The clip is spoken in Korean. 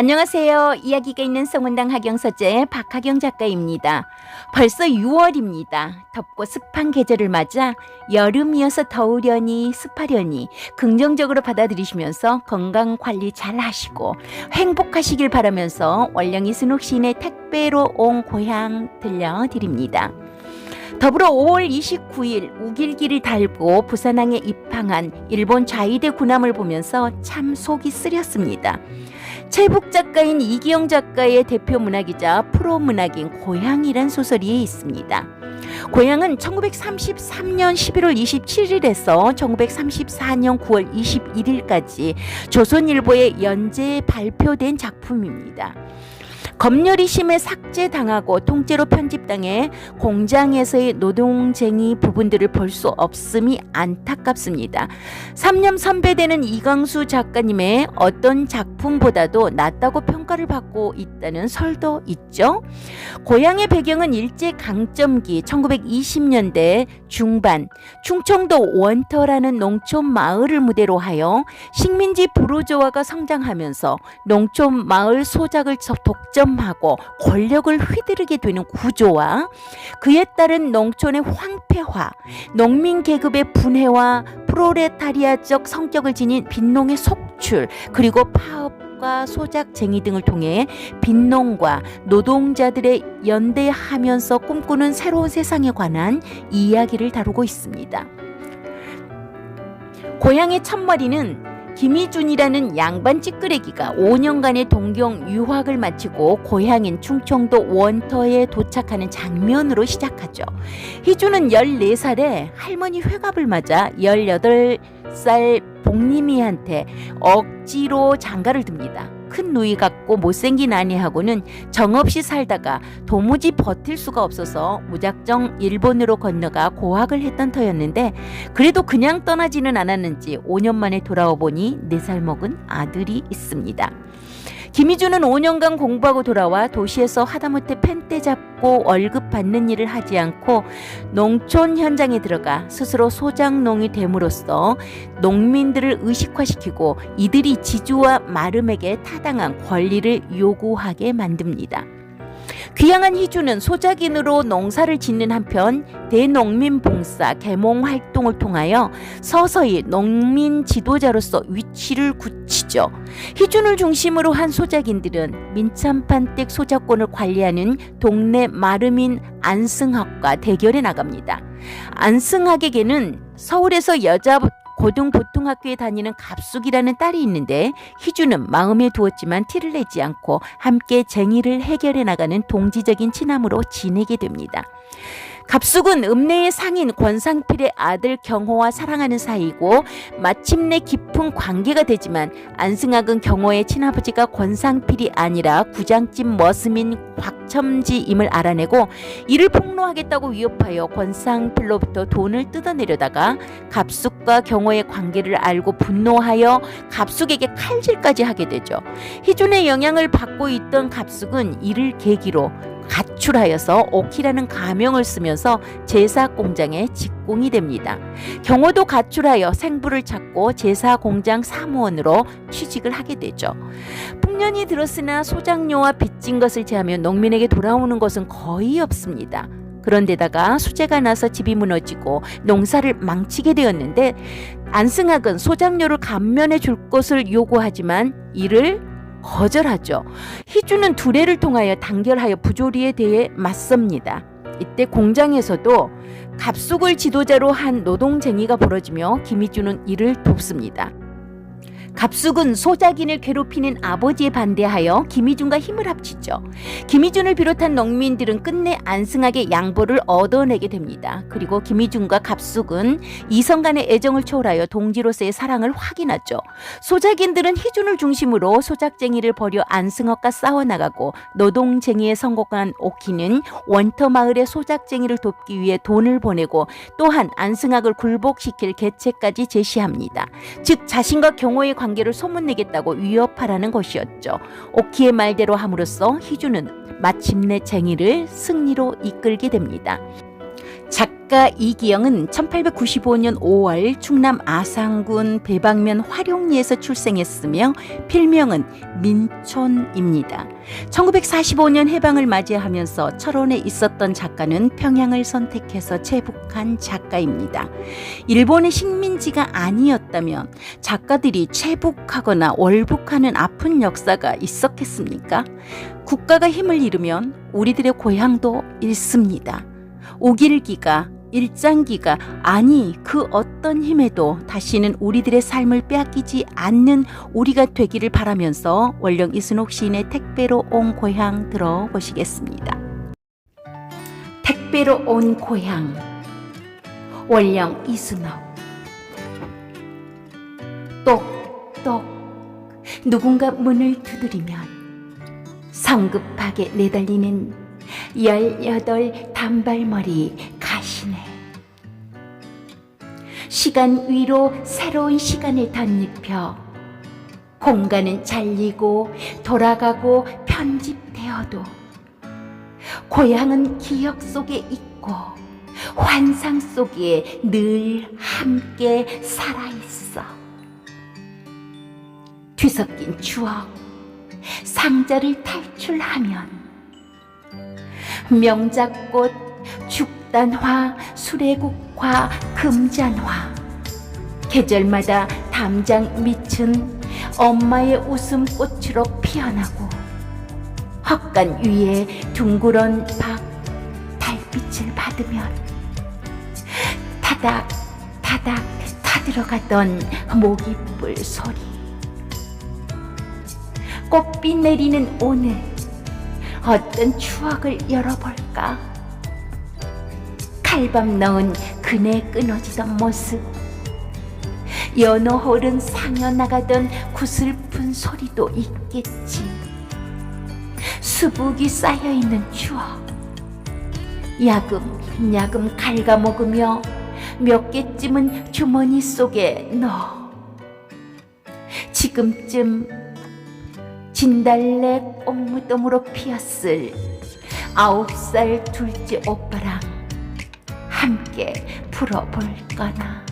안녕하세요. 이야기가 있는 성원당 학영서재 박하경 작가입니다. 벌써 6월입니다. 덥고 습한 계절을 맞아 여름이어서 더우려니 습하려니 긍정적으로 받아들이시면서 건강 관리 잘 하시고 행복하시길 바라면서 원령이 순옥 시인의 택배로 온 고향 들려드립니다. 더불어 5월 29일 우길기를 달고 부산항에 입항한 일본 좌이대 군함을 보면서 참 속이 쓰렸습니다. 최북 작가인 이기영 작가의 대표 문학이자 프로 문학인 고향이란 소설이 있습니다. 고향은 1933년 11월 27일에서 1934년 9월 21일까지 조선일보에 연재 발표된 작품입니다. 검열이 심해 삭제당하고 통째로 편집당해 공장에서의 노동쟁이 부분들을 볼 수 없음이 안타깝습니다. 3년 선배되는 이강수 작가님의 어떤 작품보다도 낫다고 평가를 받고 있다는 설도 있죠. 고향의 배경은 일제 강점기 1920년대 중반 충청도 원터라는 농촌 마을을 무대로 하여 식민지 부르조아가 성장하면서 농촌 마을 소작을 독점 하고 권력을 휘두르게 되는 구조와 그에 따른 농촌의 황폐화, 농민 계급의 분해와 프로레타리아적 성격을 지닌 빈농의 속출, 그리고 파업 과 소작쟁이 등을 통해 빈농과 노동자들의 연대하면서 꿈꾸는 새로운 세상에 관한 이야기를 다루고 있습니다. 고향의 첫머리는 김희준이라는 양반 찌끄레기가 5년간의 동경 유학을 마치고 고향인 충청도 원터에 도착하는 장면으로 시작하죠. 희준은 14살에 할머니 회갑을 맞아 18살 복림이한테 억지로 장가를 듭니다. 큰 누이 같고 못생긴 아내하고는 정없이 살다가 도무지 버틸 수가 없어서 무작정 일본으로 건너가 고학을 했던 터였는데 그래도 그냥 떠나지는 않았는지 5년 만에 돌아와 보니 4살 먹은 아들이 있습니다. 김희준은 5년간 공부하고 돌아와 도시에서 하다못해 펜대 잡고 월급 받는 일을 하지 않고 농촌 현장에 들어가 스스로 소작농이 됨으로써 농민들을 의식화시키고 이들이 지주와 마름에게 타당한 권리를 요구하게 만듭니다. 귀향한 희주는 소작인으로 농사를 짓는 한편 대농민 봉사 계몽 활동을 통하여 서서히 농민 지도자로서 위치를 굳히죠. 희준을 중심으로 한 소작인들은 민참판댁 소작권을 관리하는 동네 마르민 안승학과 대결에 나갑니다. 안승학에게는 서울에서 여자 고등 보통학교에 다니는 갑숙이라는 딸이 있는데 희주는 마음에 두었지만 티를 내지 않고 함께 쟁의를 해결해 나가는 동지적인 친함으로 지내게 됩니다. 갑숙은 읍내의 상인 권상필의 아들 경호와 사랑하는 사이고 마침내 깊은 관계가 되지만 안승학은 경호의 친아버지가 권상필이 아니라 구장집 머슴인 곽첨지임을 알아내고 이를 폭로하겠다고 위협하여 권상필로부터 돈을 뜯어내려다가 갑숙과 경호의 관계를 알고 분노하여 갑숙에게 칼질까지 하게 되죠. 희준의 영향을 받고 있던 갑숙은 이를 계기로 가출하여서 오키라는 가명을 쓰면서 제사 공장에 직공이 됩니다. 경호도 가출하여 생부를 찾고 제사 공장 사무원으로 취직을 하게 되죠. 풍년이 들었으나 소작료와 빚진 것을 제하면 농민에게 돌아오는 것은 거의 없습니다. 그런데다가 수재가 나서 집이 무너지고 농사를 망치게 되었는데 안승학은 소작료를 감면해 줄 것을 요구하지만 이를 거절하죠. 희주는 두뇌를 통하여 단결하여 부조리에 대해 맞섭니다. 이때 공장에서도 갑숙을 지도자로 한 노동쟁이가 벌어지며 김희주는 이를 돕습니다. 갑숙은 소작인을 괴롭히는 아버지에 반대하여 김희준과 힘을 합치죠. 김희준을 비롯한 농민들은 끝내 안승하게 양보를 얻어내게 됩니다. 그리고 김희준과 갑숙은 이성 간의 애정을 초월하여 동지로서의 사랑을 확인하죠. 소작인들은 희준을 중심으로 소작쟁이를 벌여 안승학과 싸워나가고 노동쟁이에 성공한 오키는 원터 마을의 소작쟁이를 돕기 위해 돈을 보내고 또한 안승학을 굴복시킬 계책까지 제시합니다. 즉 자신과 경호의 관 계를 소문내겠다고 위협하라는 것이었죠. 오키의 말대로 함으로써 희주는 마침내 쟁의를 승리로 이끌게 됩니다. 작가 이기영은 1895년 5월 충남 아산군 배방면 화룡리에서 출생했으며 필명은 민촌입니다. 1945년 해방을 맞이하면서 철원에 있었던 작가는 평양을 선택해서 체북한 작가입니다. 일본의 식민지가 아니었다면 작가들이 체북하거나 월북하는 아픈 역사가 있었겠습니까? 국가가 힘을 잃으면 우리들의 고향도 잃습니다. 오길기가 일장기가 아니 그 어떤 힘에도 다시는 우리들의 삶을 빼앗기지 않는 우리가 되기를 바라면서 원령 이순옥 시인의 택배로 온 고향 들어보시겠습니다. 택배로 온 고향 원령 이순옥 똑똑 누군가 문을 두드리면 성급하게 내달리는 열여덟 단발머리 가시네. 시간 위로 새로운 시간을 덧입혀 공간은 잘리고 돌아가고 편집되어도 고향은 기억 속에 있고 환상 속에 늘 함께 살아있어. 뒤섞인 추억, 상자를 탈출하면 명작꽃, 죽단화, 수레국화, 금잔화. 계절마다 담장 밑은 엄마의 웃음꽃으로 피어나고 헛간 위에 둥그런 박 달빛을 받으면 타닥 타닥 타들어가던 모기불 소리. 꽃비 내리는 오늘 어떤 추억을 열어볼까? 칼밤 넣은 그네 끊어지던 모습. 연어 홀은 상여 나가던 구슬픈 소리도 있겠지. 수북이 쌓여 있는 추억. 야금 야금 갉아 먹으며 몇 개쯤은 주머니 속에 넣어. 지금쯤 진달래 꽃무덤으로 피었을 아홉 살 둘째 오빠랑 함께 풀어볼까나.